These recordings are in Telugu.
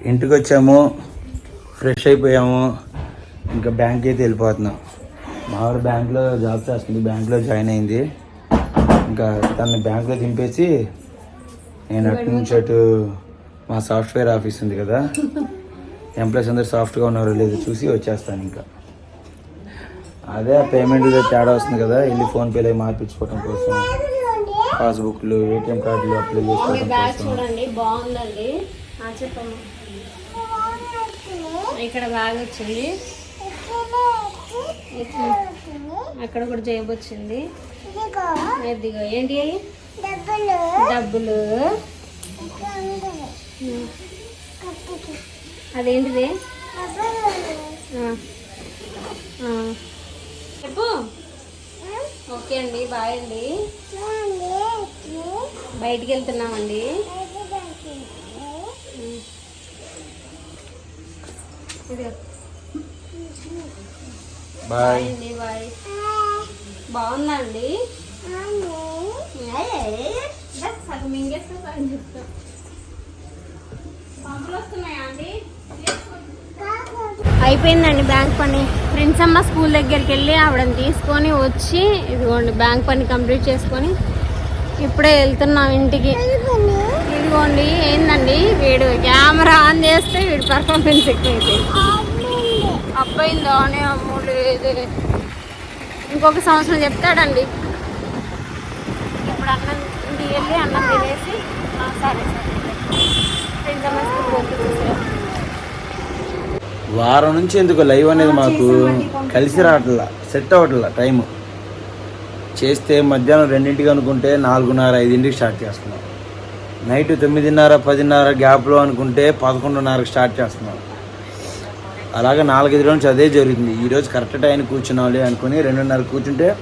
ఇంటికి వచ్చాము ఫ్రెష్ అయిపోయాము ఇంకా బ్యాంక్ అయితే వెళ్ళిపోతున్నాం. మా ఆవిడ బ్యాంక్లో జాబ్ చేస్తుంది బ్యాంక్లో జాయిన్ అయింది. ఇంకా తనని బ్యాంక్లో దింపేసి నేను అటు నుంచి అటు మా సాఫ్ట్వేర్ ఆఫీస్ ఉంది కదా ఎంప్లాయీస్ అందరు సాఫ్ట్గా ఉన్నారో లేదో చూసి వచ్చేస్తాను ఇంకా. అదే పేమెంట్ తేడా వస్తుంది కదా వెళ్ళి ఫోన్పేలో మార్పించుకోవడం కోసం పాస్బుక్లు ఏటీఎం కార్డులు అప్లై చేసుకోవడం కోసం చూడండి బాగుందండి ఆ, చెప్పమ్మా ఇక్కడ బాగా వచ్చింది అక్కడ కూడా జేబు వచ్చింది ఇదిగో ఏంటి అవి డబ్బులు. అదేంటిది? చెప్పు. ఓకే అండి బాయ్ అండి. బయటికి వెళ్తున్నామండి. బాయ్ బాయ్ అండి బాయ్ బాగుందా అండి సగం మింగేస్తా సగం చెప్తా. పంపులు వస్తున్నాయా అండి? అయిపోయిందండి బ్యాంక్ పని. ఫ్రెండ్స్ అమ్మ స్కూల్ దగ్గరికి వెళ్ళి ఆవిడని తీసుకొని వచ్చి ఇదిగోండి బ్యాంక్ పని కంప్లీట్ చేసుకొని ఇప్పుడే వెళ్తున్నాం ఇంటికి. ఇదిగోండి ఏందండి వీడు? కెమెరా ఆన్ చేస్తే వీడు పర్ఫార్మెన్స్ ఎక్కువైతే అబ్బాయిందో అని అమ్ముడు లేదు ఇంకొక సంవత్సరం చెప్తాడండి. ఇప్పుడు అన్నం ఇంటికి వెళ్ళి అన్నం తినేసి సరే. వారం నుంచి ఎందుకు లైవ్ అనేది మాకు కలిసి రావట్లా సెట్ అవ్వట్లా టైము. చేస్తే మధ్యాహ్నం రెండింటికి అనుకుంటే నాలుగున్నర ఐదింటికి స్టార్ట్ చేస్తున్నాం. నైట్ తొమ్మిదిన్నర పదిన్నర గ్యాప్లో అనుకుంటే పదకొండున్నరకు స్టార్ట్ చేస్తున్నాం. అలాగే నాలుగైదు నుంచి అదే జరుగుతుంది. ఈరోజు కరెక్ట్ టైం కూర్చున్నాలి అనుకుని రెండున్నర కూర్చుంటే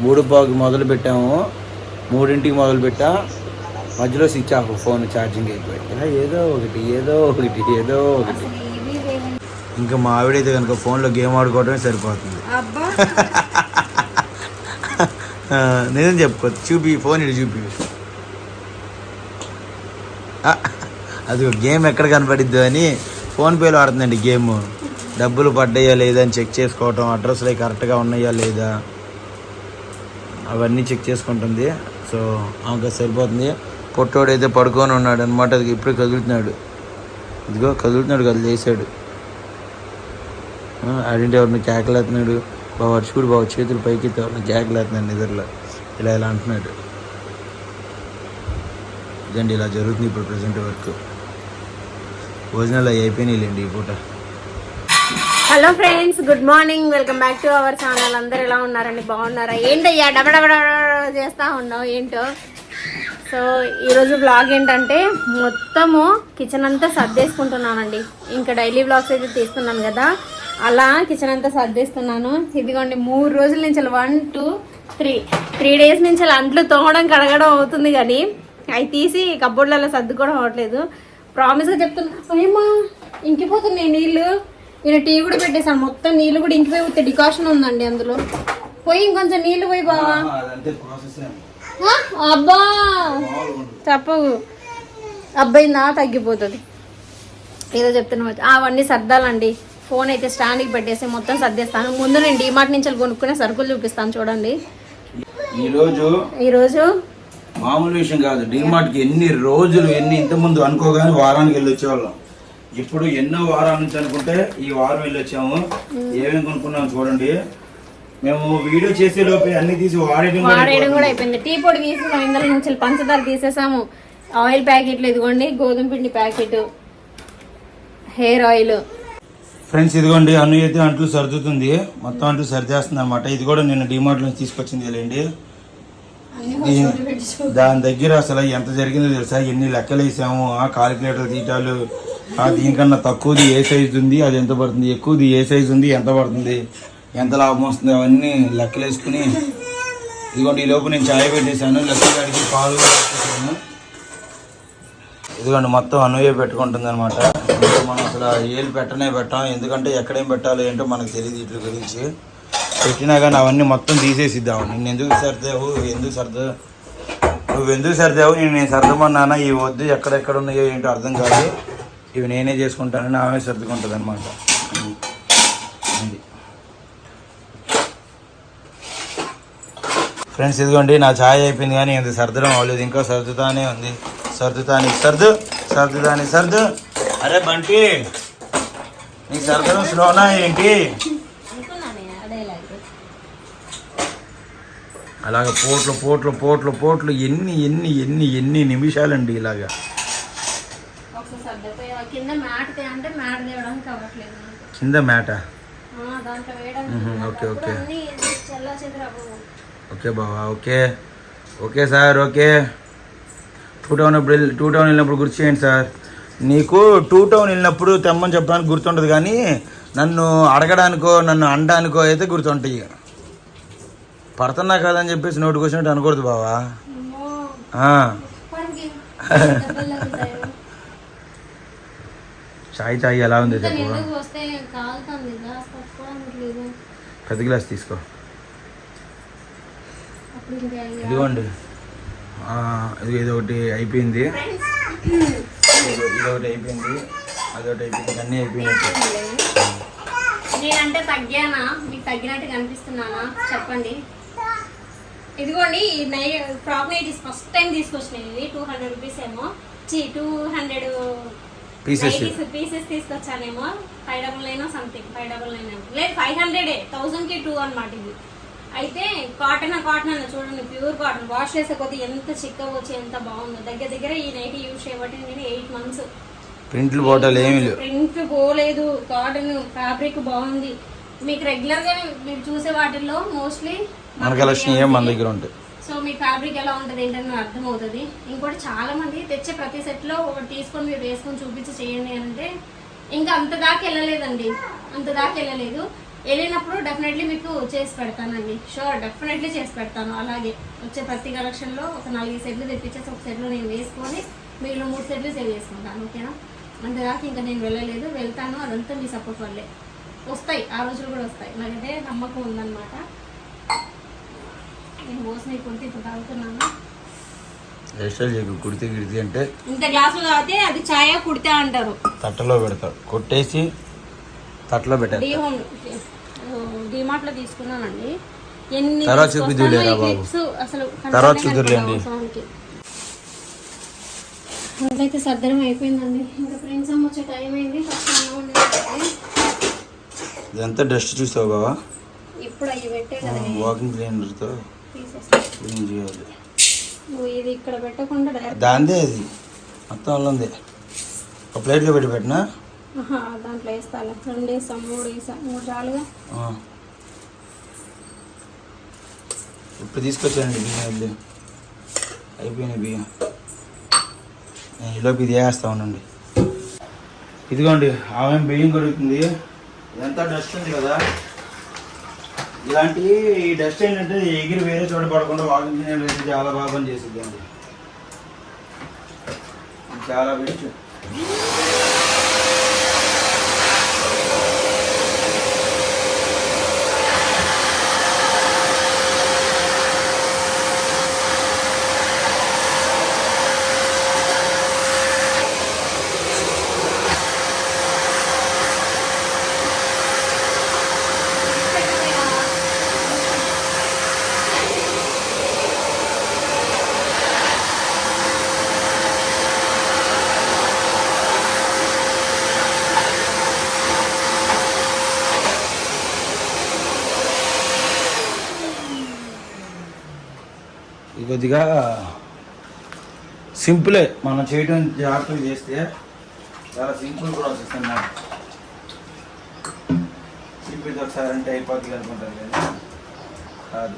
మూడు పావుకి మొదలు పెట్టాము. మూడింటికి మొదలు పెట్టా. మధ్యలో స్విచ్ ఆఫ్ ఫోన్ ఛార్జింగ్ అయిపోయి ఇలా ఏదో ఒకటి ఏదో ఒకటి ఏదో ఒకటి. ఇంకా మా ఆవిడైతే కనుక ఫోన్లో గేమ్ ఆడుకోవడమే సరిపోతుంది. నిజం చెప్పుకో చూపి ఫోన్ ఇటు చూపి ఆ, అది గేమ్ ఎక్కడ కనపడిద్దు అని ఫోన్పేలో ఆడుతుందండి గేమ్. డబ్బులు పడ్డాయా లేదా అని చెక్ చేసుకోవటం అడ్రస్లు కరెక్ట్గా ఉన్నాయా లేదా అవన్నీ చెక్ చేసుకుంటుంది. సో ఆమెకు సరిపోతుంది. పొట్టోడు అయితే పడుకొని ఉన్నాడు అనమాట అది ఇప్పుడే కదులుతున్నాడు. ఇదిగో కదులుతున్నాడు కదా లేచాడు ఆడింటి ఎవరిని కేకలేస్తున్నాడు. బావ చూడు బాబు చేతులు పైకి ఎవరిని కేకలేస్తున్నాడు నిద్రలో. ఇలా ఇలా అంటున్నాడు. ఇదండి ఇలా జరుగుతుంది ఇప్పుడు ప్రజెంట్ వర్క్. భోజనాలు అయిపోయినాయిలేండి ఈ పూట. Hello friends good morning. Welcome back to our channel. అందరు ఎలా ఉన్నారండి? బాగున్నారా? ఏంటయ్యా డబడబడ చేస్తా ఉన్నావు ఏంటో సో ఈరోజు బ్లాగ్ ఏంటంటే మొత్తము కిచెన్ అంతా సర్దేసుకుంటున్నానండి ఇంకా డైలీ బ్లాగ్స్ అయితే తీస్తున్నాను కదా అలా కిచెన్ అంతా సర్దేస్తున్నాను ఇదిగోండి మూడు రోజుల నుంచి one two three three days నుంచి అంట్లు తోమడం కడగడం అవుతుంది కానీ అవి తీసి కబ్బోర్డ్లలో సర్దుకోవడం అవ్వట్లేదు ప్రామిస్గా చెప్తున్నా. ఏమా ఇంకిపోతున్నాయి నీళ్ళు. నేను టీ కూడా పెట్టేశాను మొత్తం నీళ్ళు కూడా ఇంకిపోయి ఉత్తే డికాషన్ ఉందండి అందులో. పోయి ఇంకొంచెం నీళ్ళు పోయి బావా? అబ్బా! తప్పవు. అబ్బాయిందా తగ్గిపోతుంది. ఏదో చెప్తున్నా అవన్నీ సర్దాలండి. ఫోన్ అయితే స్టాండ్కి పెట్టేసి మొత్తం సర్దేస్తాను. ముందు నేను డిమార్ట్ నుంచి కొనుక్కునే సరుకులు చూపిస్తాను చూడండి. ఈరోజు ఈరోజు మామూలు విషయం కాదు. డిమార్ట్కి ఎన్ని రోజులు ఎన్ని ఇంతకుముందు అనుకోగానే వారానికి వెళ్ళి వచ్చేవాళ్ళం. ఇప్పుడు ఎన్నో వారాల నుంచి అనుకుంటే ఈ వారం వెళ్ళి వచ్చాము. ఏమేమి కొనుక్కున్నాం చూడండి. మేము వీడియో చేసే లోపే అన్ని తీసి వాడేయడం వాడేయడం కూడా అయిపోయింది. టీ పొడి తీసుకున్నాం ఇందులో నుంచి పంచదార తీసేసాము. ఆయిల్ ప్యాకెట్లు ఇదిగోండి గోధుమ పిండి ప్యాకెట్ హెయిర్ ఆయిల్. ఫ్రెండ్స్ ఇదిగోండి అను అయితే అంట్లు సర్దుతుంది. మొత్తం అంట్లు సర్దేస్తుంది అనమాట ఇది కూడా నిన్న డిమార్ట్ నుంచి తీసుకొచ్చింది లేండి దాని దగ్గర అసలు ఎంత జరిగిందో తెలుసా? ఎన్ని లెక్కలు వేసాము? ఆ కాలిక్యులేటర్ తీయటాలు ఆ దీనికన్నా తక్కువది ఏ సైజు ఉంది? అది ఎంత పడుతుంది? ఎక్కువది ఏ సైజు ఉంది? ఎంత పడుతుంది? ఎంత లాభం వస్తుంది? అవన్నీ లెక్కలు వేసుకుని ఇదిగోండి ఈ లోపు నేను చాయ్ పెట్టేశాను. లెక్కలు అడిగి పాలు పెట్టేశాను. ఇదిగోండి మొత్తం అనువే పెట్టుకుంటుంది అనమాట మనం అసలు ఏలు పెట్టనే పెట్టాం. ఎందుకంటే ఎక్కడేం పెట్టాలో ఏంటో మనకు తెలియదు వీటి గురించి. పెట్టినా కానీ అవన్నీ మొత్తం తీసేసిద్దాం నిన్ను ఎందుకు సర్దావు ఎందుకు సర్దా? నువ్వు ఎందుకు సర్దావు? నేను నేను సర్దమన్నానా? ఈ వద్దు ఎక్కడెక్కడ ఉన్నాయో ఏంటో అర్థం కాదు. ఇవి నేనే చేసుకుంటానని ఆమె సర్దుకుంటుంది అనమాట ఫ్రెండ్స్ ఇదిగోండి నా ఛాయ్ అయిపోయింది కానీ ఇంత సర్దడం అవ్వలేదు. ఇంకా సర్దుతానే ఉంది. సర్దుతాని సర్దు సర్దుతాని సర్దు. అరే బంటి నీ సర్దడం స్లోనా ఏంటి? అలాగ పోట్లు పోట్లు పోట్లు పోట్లు ఎన్ని ఎన్ని ఎన్ని ఎన్ని నిమిషాలండి ఇలాగా. కింద మ్యాట్. Okay, okay. ఓకే బావా okay. Okay sir okay. Two town అప్పుడు వెళ్ళి- టూ టౌన్ వెళ్ళినప్పుడు గుర్తు చేయండి సార్. నీకు టూ టౌన్ వెళ్ళినప్పుడు తెమ్మని చెప్పడానికి గుర్తుండదు కానీ నన్ను అడగడానికో నన్ను అనడానికో అయితే గుర్తుంటాయి పడుతున్నా కదని చెప్పేసి నోటికి వచ్చినట్టు అనకూడదు బావా. చాయ్ చాయ్ ఎలా ఉంది చెప్పు. పెద్ద గ్లాస్ తీసుకో. ఇదిగోండి. ఇది ఇది ఒకటి అయిపోయింది. ఇది ఇది ఒకటి అయిపోయింది. అదొకటి అయిపోయింది. అన్నీ అయిపోయినట్టు. నేనంటే తగ్గానా మీకు తగ్గినట్టు కనిపిస్తున్నానా? చెప్పండి. ఇదిగోండి ఈ నై ఫ్రాక్ నైటీస్ ఫస్ట్ టైం తీసుకొచ్చినాయి టూ హండ్రెడ్ రూపీస్ ఏమో. చి two hundred pieces pieces తీసుకొచ్చానేమో. Five double nine something five double nine లేదు ఫైవ్ హండ్రెడే. థౌసండ్కి టూ అనమాట ఇది అయితే కాటన్ కాటన్ అన్న చూడండి ప్యూర్ కాటన్. వాష్ చేసే కొద్ది ఎంత చిక్కగా వచ్చి ఎంత బాగుందో. దగ్గర దగ్గర ఈ నైటీ యూజ్ చేయబట్టి నేను ఎయిట్ మంత్స్. ప్రింట్లు ఏమీ ప్రింట్ పోలేదు. కాటన్ ఫ్యాబ్రిక్ బాగుంది. మీకు రెగ్యులర్గా మీరు చూసే వాటిల్లో మోస్ట్లీ మన కలెక్షన్ ఏం మన దగ్గర ఉంటాయి సో మీ ఫ్యాబ్రిక్ ఎలా ఉంటుంది ఏంటని అర్థమవుతుంది. ఇంకోటి చాలా మంది తెచ్చే ప్రతి సెట్లో ఒకటి తీసుకొని మీరు వేసుకొని చూపించి చేయండి అంటే ఇంకా అంత దాకా వెళ్ళలేదండి. అంత దాకా వెళ్ళలేదు. వెళ్ళినప్పుడు డెఫినెట్లీ మీకు చేసి పెడతానండి. షూర్ డెఫినెట్లీ చేసి పెడతాను. అలాగే వచ్చే ప్రతి కలెక్షన్లో ఒక నాలుగు సెట్లు తెప్పించేసి ఒక సెట్లో నేను వేసుకొని మిగిలిన మూడు సెట్లు సేవ్ చేసుకుంటాను. ఓకేనా? అంతదాకా ఇంకా నేను వెళ్ళలేదు. వెళ్తాను. అదంతా మీ సపోర్ట్ వల్లే. వస్తాయి ఆ రోజులు కూడా వస్తాయి. నాకైతే నమ్మకం ఉందన్నమాట. నేను మోసం కొడితే ఇప్పుడు తాగుతున్నాను. కుడితే గిడితే అంటే ఇంత గ్లాసులు తాగితే అది ఛాయ కుడితే అంటారు. తట్టలో పెడతాడు కొట్టేసి తట్టలో పెట్టారు డీ హోమ్ డిమార్ట్లో తీసుకున్నానండి. ఎన్ని తర్వాత ఈ బాబు. అసలు తర్వాత అవసరానికి. అట్లయితే సర్దరం అయిపోయిందండి. ఇంకా ఫ్రెండ్స్ అమ్మ వచ్చే టైం అయింది. ఫస్ట్ అన్నం వండేది. ఇదంతా డస్ట్ చూసావు బావా? ఇప్పుడు అవి పెట్టే కదా వాకింగ్ క్లీనర్తో క్లీన్ చేయాలి. ఇది ఇక్కడ పెట్టకుండా దాందే అది. మొత్తం అలా ఉంది ఒక ప్లేట్లో పెట్టి పెట్టినా? దాంట్లో వేస్తాను రెండు వేస్తాం మూడు వేసాం మూడు. ఇప్పుడు తీసుకొచ్చానండి బియ్యం వెళ్ళి అయిపోయినాయి బియ్యం. నేను ఈలోపు ఇది వేస్తా ఉండండి. ఇదిగోండి ఆమె బియ్యం కడుగుతుంది? ఇదంతా డస్ట్ ఉంది కదా. ఇలాంటి ఈ డస్ట్ ఏంటంటే ఎగిరి వేరే చోట పడకుండా వాకింగ్ చాలా బాగా పని చేసింది అండి చాలా బెస్ట్. కొద్దిగా సింపులే మనం చేయడం జాగ్రత్తలు చేస్తే చాలా సింపుల్ ప్రాసెస్ అన్నమాట. సింపుల్ ఒకసారి అంటే అయిపోతుంది అనుకుంటారు కానీ కాదు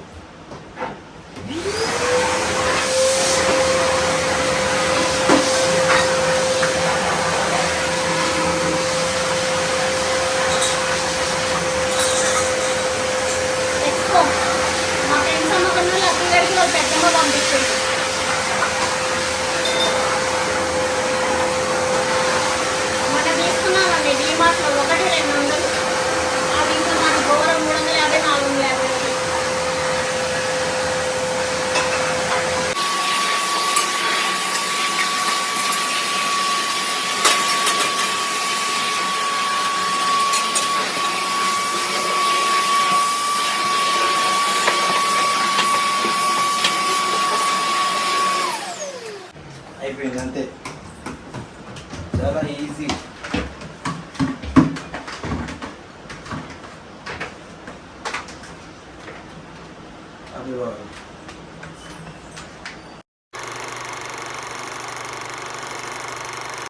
తెచ్చుకో మా ఫ్రెండ్స్ అమ్మకన్నా లక్కీ గడికి వాళ్ళు అయిపోయింది అంతే. చాలా ఈజీ